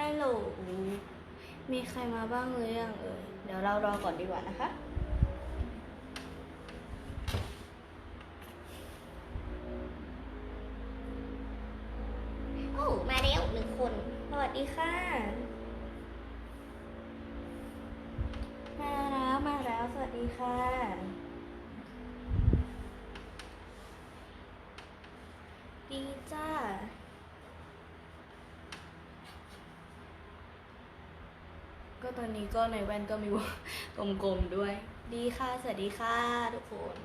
ฮัลโหล มีใครมาบ้างหรือยังเอ่ย เดี๋ยวเรารอก่อนดีกว่านะคะ ก็ตอนนี้ก็ในแว่นก็มีวงกลมๆด้วย ดีค่ะ สวัสดีค่ะทุกคน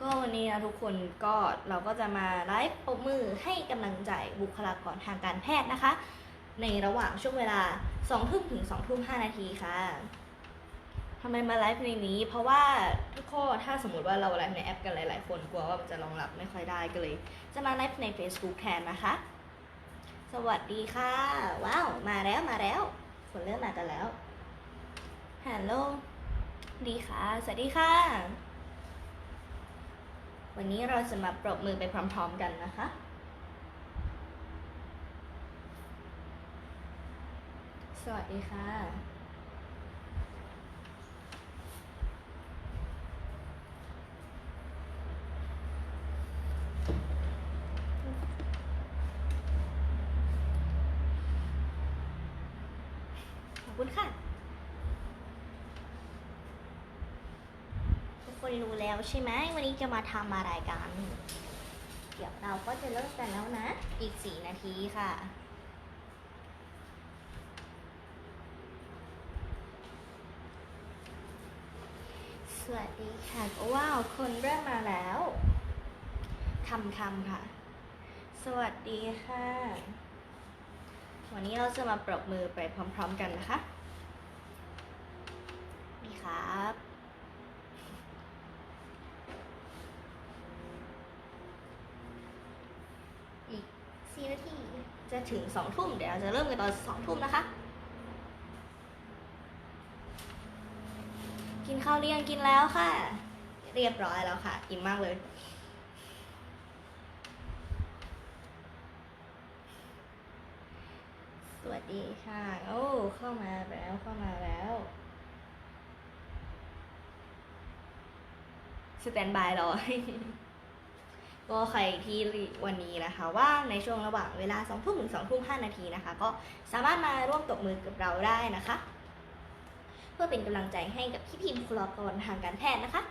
ก็วันนี้นะทุกคนก็เราก็จะมาไลฟ์ปรบมือให้กำลังใจบุคลากรทางการแพทย์นะคะ ในระหว่างช่วงเวลา2ทุ่มถึง2ทุ่ม5นาทีค่ะ ทำไมมาไลฟ์ในนี้ เพราะว่าทุกคนถ้าสมมติว่าเราไลฟ์ในแอปกันหลาย ๆ คนกลัวว่ามันจะรองรับไม่ค่อยได้ก็เลย จะมาไลฟ์ใน Facebook แทนนะคะ สวัสดีค่ะ ว้าว มาแล้วมาแล้ว คนเริ่มมากันแล้วฮัลโหลดีค่ะ สวัสดีค่ะ วันนี้เราจะมาปรบมือไปพร้อม ๆ กันนะคะสวัสดีค่ะ คุณค่ะ ทุกคนรู้แล้วใช่ไหม วันนี้จะมาทำอะไรกัน เดี๋ยวเราก็จะเริ่มกันแล้วนะ อีกสี่นาทีค่ะสวัสดีค่ะว้าวคนเริ่มมาแล้วทำทำค่ะ สวัสดีค่ะ วันนี้เราจะมาปรบมือไปพร้อมๆกันนะคะ นี่ครับอีกสี่นาทีจะถึงสองทุ่มเดี๋ยวเราจะเริ่มกันตอนสองทุ่มนะคะ กินข้าวเรียงกินแล้วค่ะ เรียบร้อยแล้วค่ะอิ่มมากเลย สวัสดีค่ะ โอ้ เข้ามาแล้ว เข้ามาแล้ว สแตนบายรอ ก็ใครที่วันนี้นะคะว่างในช่วงระหว่างเวลา2ทุ่มถึง2ทุ่ม5นาทีนะคะ ก็สามารถมาร่วมตบมือกับเราได้นะคะ เพื่อเป็นกำลังใจให้กับพี่พีบุคลากรทางการแพทย์นะคะ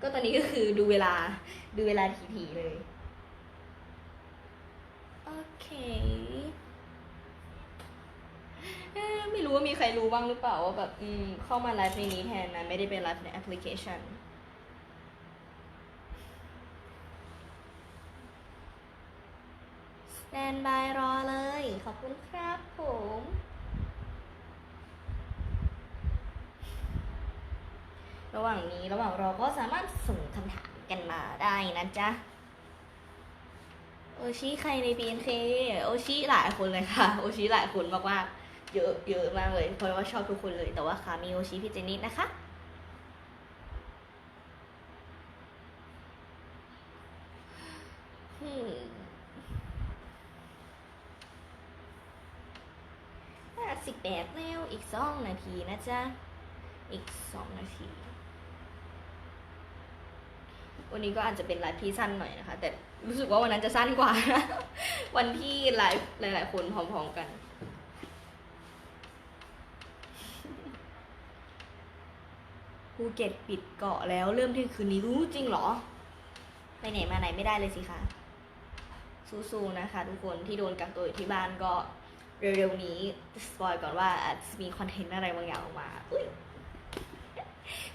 ก็ตอนนี้ก็คือดูเวลาดูเวลาทีๆเลย โอเคเอ๊ะไม่รู้ว่ามีใครรู้บ้างหรือเปล่าว่าแบบอืมเข้ามาไลฟ์ในนี้แทนนะไม่ได้เป็นไลฟ์ในแอปพลิเคชันสแตนบายรอเลย ขอบคุณครับผมระหว่างนี้ระหว่างรอก็สามารถส่งคำถามกันมาได้นะจ๊ะ โอชิใครใน BNK โอชิหลายคนเลยค่ะ โอชิหลายคนมากๆเยอะเยอะมากเลย เพราะว่าชอบทุกคนเลย แต่ว่าค่ะมีโอชิพี่เจนิดนะคะอืมห้าสิบแปดแล้วอีกสองนาทีนะจ๊ะ อีกสองนาที วันนี้ก็อาจจะเป็นไลฟ์ที่สั้นหน่อยนะคะ แต่รู้สึกว่าวันนั้นจะสั้นกว่า วันที่ไลฟ์หลาย ๆ คนพร้อม ๆ กันภูเก็ตปิดเกาะแล้วเริ่มที่ยงคืนนี้รู้จริงเหรอ ไปไหนมาไหนไม่ได้เลยสิคะสู้ๆนะคะ ทุกคนที่โดนกักตัวอยู่ที่บ้านก็เร็วๆนี้สปอยก่อนว่าอาจจะมีคอนเทนต์อะไรบางอย่างออกมา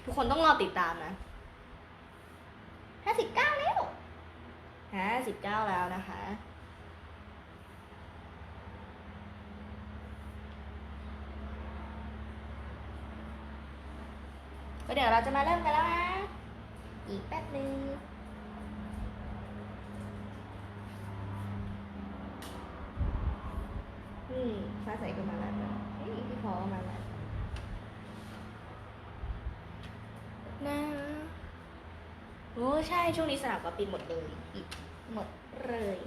ทุกคนต้องรอติดตามนะ ห้าสิบเก้าแล้วห้าสิบเก้าแล้วนะคะ ก็เดี๋ยวเราจะมาเริ่มกันแล้วนะ อีกแป๊บนึงอืมฟ้าใสก็มาแล้วนะเฮ้ยพี่พอมาแล้วนะ โอ้ใช่ ช่วงนี้สนามก็ปิดหมดเลยหมดเลย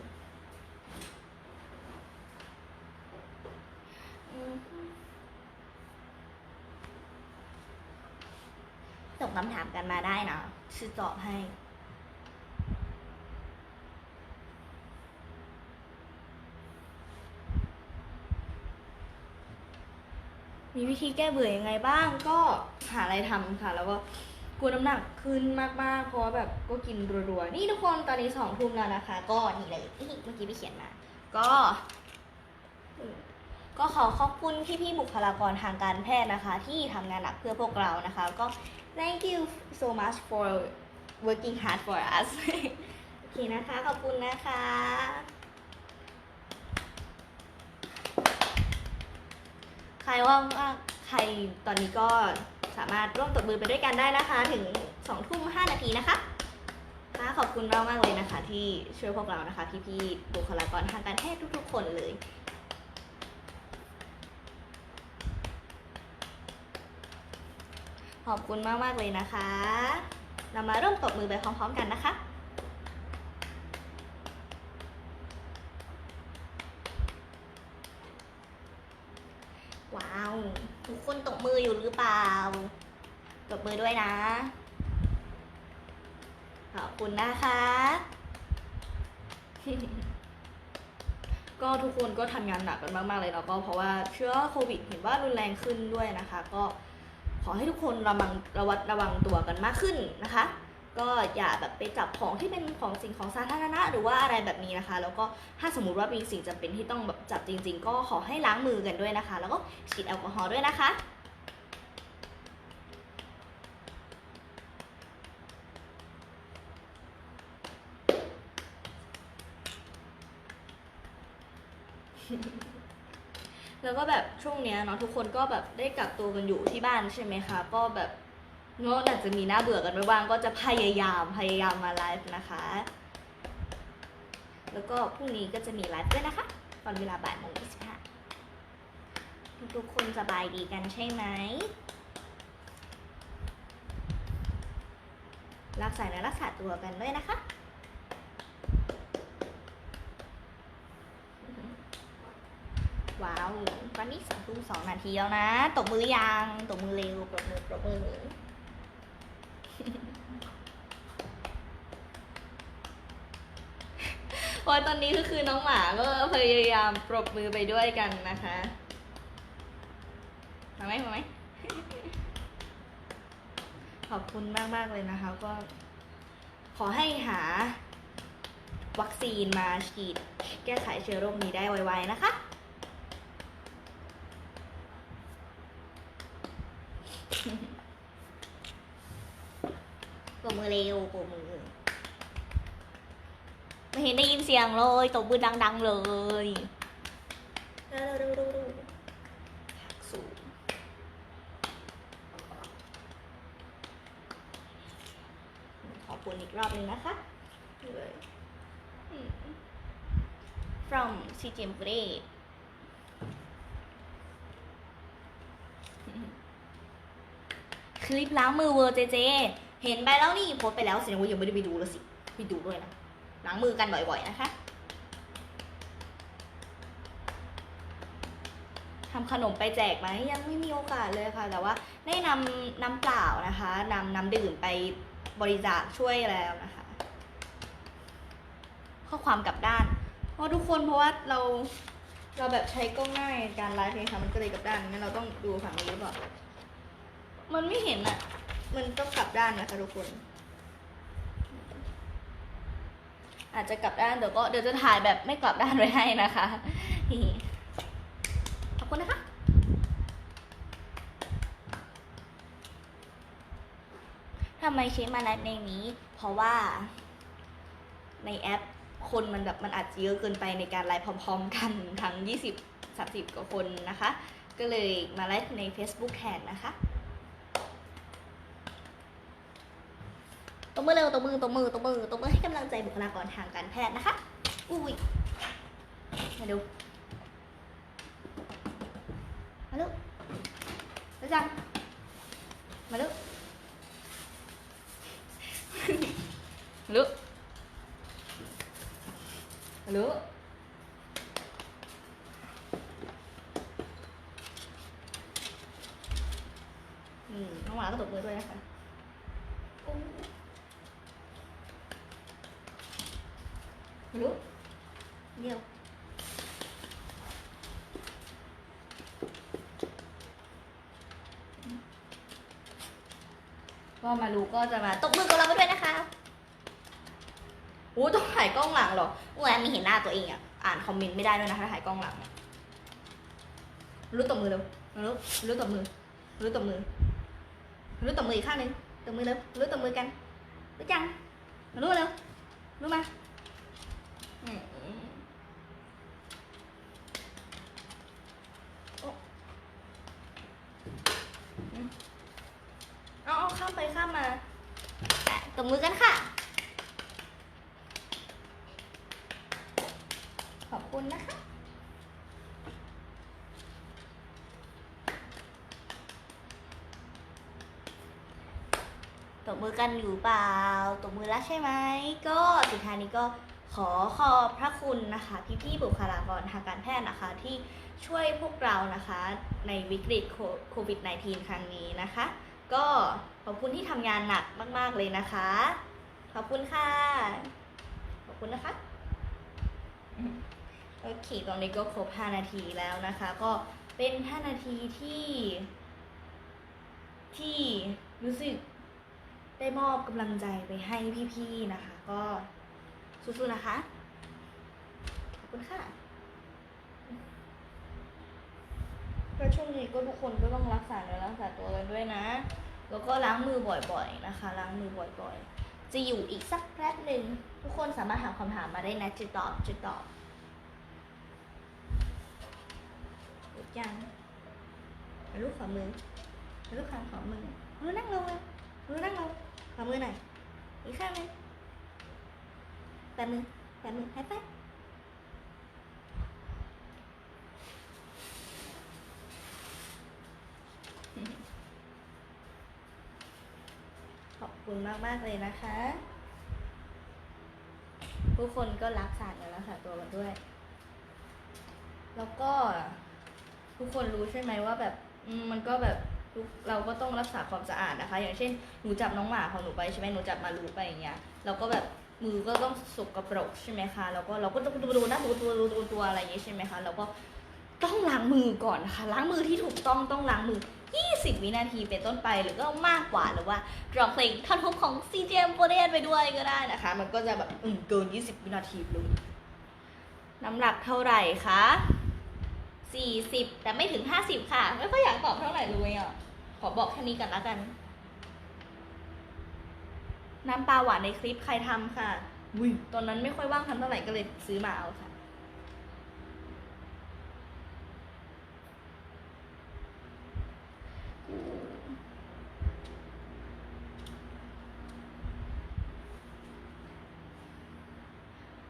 ส่งคำถามกันมาได้นะชื่อตอบให้มีวิธีแก้เบื่อยังไงบ้างก็หาอะไรทำค่ะ แล้วก็ กลัวน้ำหนักขึ้นมากๆ เพราะว่าแบบก็กินรัวๆ นี่ทุกคนตอนนี้สองทุ่มแล้วนะคะ ก็นี่เลยนี่เมื่อกี้ไปเขียนมา ก็ ก็ขอขอบคุณพี่ๆบุคลากรทางการแพทย์นะคะ ที่ทำงานหนักเพื่อพวกเรานะคะ ก็ thank you so much for working hard for us โอเคนะคะ ขอบคุณนะคะใครว่างว่าใครตอนนี้ก็ สามารถร่วมตบมือไปด้วยกันได้นะคะ ถึง2ทุ่ม5นาทีนะคะค่ะขอบคุณมากมากเลยนะคะ ที่ช่วยพวกเรานะคะ พี่ๆบุคลากรทางการแพทย์ทุกๆ คนเลยขอบคุณมากมากๆเลยนะคะ เรามาเริ่มตบมือไปพร้อม ๆ กันนะคะ ว้าว ทุกคนตบมืออยู่หรือเปล่า ตบ มือด้วยนะ ขอบคุณนะคะ ก็ทุกคนก็ทำงานหนักกันมากๆเลยแล้วก็เพราะว่าเชื้อโควิดเห็นว่ารุนแรงขึ้นด้วยนะคะ ก็ขอให้ทุกคนระวังระวัดระวังตัวกันมากขึ้นนะคะ ก็อย่าแบบไปจับของที่เป็นของสิ่งของสาธารณะ หรือว่าอะไรแบบนี้นะคะ แล้วก็ถ้าสมมุติว่ามีสิ่งจำเป็นที่ต้องแบบจับจริง ๆ ก็ขอให้ล้างมือกันด้วยนะคะ แล้วก็ฉีดแอลกอฮอล์ด้วยนะคะ แล้วก็แบบช่วงเนี้ยเนาะทุกคนก็แบบได้กักตัวกันอยู่ที่บ้านใช่ไหมคะ ก็แบบเนาะอาจจะมีหน้าเบื่อกันไปบ้างก็จะพยายามพยายามมาไลฟ์นะคะ แล้วก็พรุ่งนี้ก็จะมีไลฟ์ด้วยนะคะ ตอนเวลาบ่ายโมงยี่สิบห้าทุกคนสบายดีกันใช่ไหมรักษาเนื้อรักษาตัวกันด้วยนะคะ ว้าวตอนนี้สองทุ่มสองนาทีแล้วนะตบมือยังตบมือเร็วปรบมือปรบมือเพราะตอนนี้ก็คือน้องหมาก็พยายามปรบมือไปด้วยกันนะคะมาไหมมาไหมขอบคุณมากมากเลยนะคะ ก็ ขอให้หา วัคซีนมาฉีด แก้ไขเชื้อโรคนี้ได้ไวๆนะคะ ปรบมือ เร็วปรบมือไม่เห็นได้ยินเสียงเลยตบมือดัง ๆ เลยเร็วๆๆๆสูงขอบคุณอีกรอบหนึงนะคะนี่เลยอืม from CGM g r a d คลิปล้างมือเวอร์เจเจ เห็นไปแล้วนี่โพสไปแล้วแสดงว่ายังไม่ได้ไปดูแล้วสิไปดูด้วยนะล้างมือกันบ่อยๆนะคะทำขนมไปแจกไหมยังไม่มีโอกาสเลยค่ะ แต่ว่าได้นำน้ำเปล่านะคะนำน้ำดื่มไปบริจาคช่วยแล้วนะคะ ข้อความกลับด้านเพราะทุกคนเพราะว่าเราเราแบบใช้กล้องหน้าในการไลฟ์เนี่ยค่ะมันก็เลยกลับด้านงั้นเราต้องดูฝั่งนี้หรือเปล่ามันไม่เห็นอะ มันต้องกลับด้านนะคะทุกคน อาจจะกลับด้านเดี๋ยวก็เดี๋ยวจะถ่ายแบบไม่กลับด้านไว้ให้นะคะขอบคุณนะคะทำไมเชฟมาไลฟ์ในนี้ เพราะว่าในแอปคนมันแบบมันอาจจะเยอะเกินไปในการไลฟ์พร้อม ๆ กันทั้ง 20 30 กว่าคนนะคะ ก็เลยมาไลฟ์ใน Facebook แทนนะคะ ตบมือเร็วตบมือตบมือตบมือตบมือให้กำลังใจบุคลากรทางการแพทย์นะคะ อุ้ย มาดู มาลูกแล้จัง มาลูกมาลูกมาลูกอืมน้องหมาก็ตบมือด้วยนะคะ ก็จะมาตบมือกับเราไปด้วยนะคะอู้ต้องถ่ายกล้องหลังเหรอแหวนมีเห็นหน้าตัวเองอะ อ่านคอมเมนต์ไม่ได้ด้วยนะคะถ้าถ่ายกล้องหลัง รู้ตบมือเร็ว รู้ รู้ตบมือ รู้ตบมือ รู้ตบมืออีกข้างหนึ่งตบมือเร็ว รู้ตบมือกัน รู้จัง รู้เร็ว รู้มาอืมโอ้อืมเอาเอาข้ามไปข้ามมาตบมือกันค่ะ ขอบคุณนะคะ ตบมือกันอยู่เปล่า ตบมือแล้วใช่ไหม ก็สุดท้ายนี้ก็ขอขอบพระคุณนะคะพี่ๆบุคลากรทางการแพทย์นะคะที่ช่วยพวกเรานะคะในวิกฤตโควิด -19 ครั้งนี้นะคะ ก็ขอบคุณที่ทำงานหนักมาก ๆ เลยนะคะ ขอบคุณค่ะ ขอบคุณนะคะ โอเค ตอนนี้ก็ครบ 5 นาทีแล้วนะคะ ก็เป็น 5 นาทีที่ ที่รู้สึกได้มอบกำลังใจไปให้พี่ ๆ นะคะ ก็สู้ๆนะคะ ขอบคุณค่ะ ก็ช่วงนี้ก็ทุกคนก็ต้องรักษาเนื้อรักษาตัวกันด้วยนะ แล้วก็ล้างมือบ่อยๆนะคะ ล้างมือบ่อยๆ จะอยู่อีกสักแป๊บหนึ่งทุกคนสามารถถามคำถามมาได้นะจะตอบจะตอบหยุดยังลูกขอมือลูกขางขอมือเอาลูกนั่งลงเลยเอาลูกนั่งลงขอมือหน่อยอีกข้างหนึงแปะมือแปะมือให้แป๊บขอบ คุณมาก ๆ เลยนะคะ ทุกคนก็รักษาเนื้อรักษาตัวกันด้วย แล้วก็ทุกคนรู้ใช่ไหมว่าแบบมันก็แบบเราก็ต้องรักษาความสะอาดนะคะ อย่างเช่นหนูจับน้องหมาของหนูไปใช่ไหมหนูจับมารูไปอย่างเงี้ยเราก็แบบมือก็ต้องสกปรกใช่ไหมคะแล้วก็เราก็ต้องดูดูนะดูตัวดูตัวอะไรอย่างเงี้ยใช่ไหมคะแล้วก็ต้องล้างมือก่อนนะคะล้างมือที่ถูกต้องต้องล้างมือ 20 วินาทีเป็นต้นไปหรือก็มากกว่าหรือว่าร้องเพลงท่อนฮุกของ CJM โปรเดไปด้วยก็ได้นะคะ มันก็จะแบบอืมเกิน 20 วินาทีเลยน้ำหนักเท่าไหร่คะ 40 แต่ไม่ถึง 50 ค่ะ ไม่ค่อยอยากตอบเท่าไหร่เลยอะ ขอบอกแค่นี้กันแล้วกัน น้ำปลาหวานในคลิปใครทำค่ะวุ้ยตอนนั้นไม่ค่อยว่างทำเท่าไหร่ก็เลยซื้อมาเอาค่ะ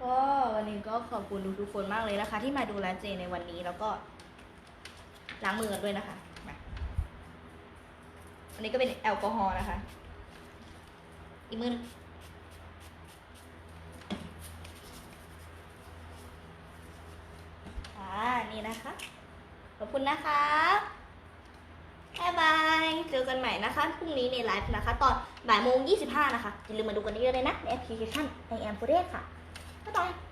ก็วันนี้ก็ขอบ คุณทุกๆคนมากเลยนะคะ ที่มาดูแลเจในวันนี้แล้วก็ล้างมือกันด้วยนะคะมาอันนี้ก็เป็นแอลกอฮอล์นะคะ อีกมือหนึงอ่านี่นะคะ ขอบคุณนะคะบายบาย เจอกันใหม่นะคะ พรุ่งนี้ในไลฟ์นะคะ ตอนบ่ายโมงยี่สิบห้านะคะ อย่าลืมมาดูกันเยอะๆเลยนะ ในแอปพลิเคชัน I am f o r e ค่ะบ๊ายบาย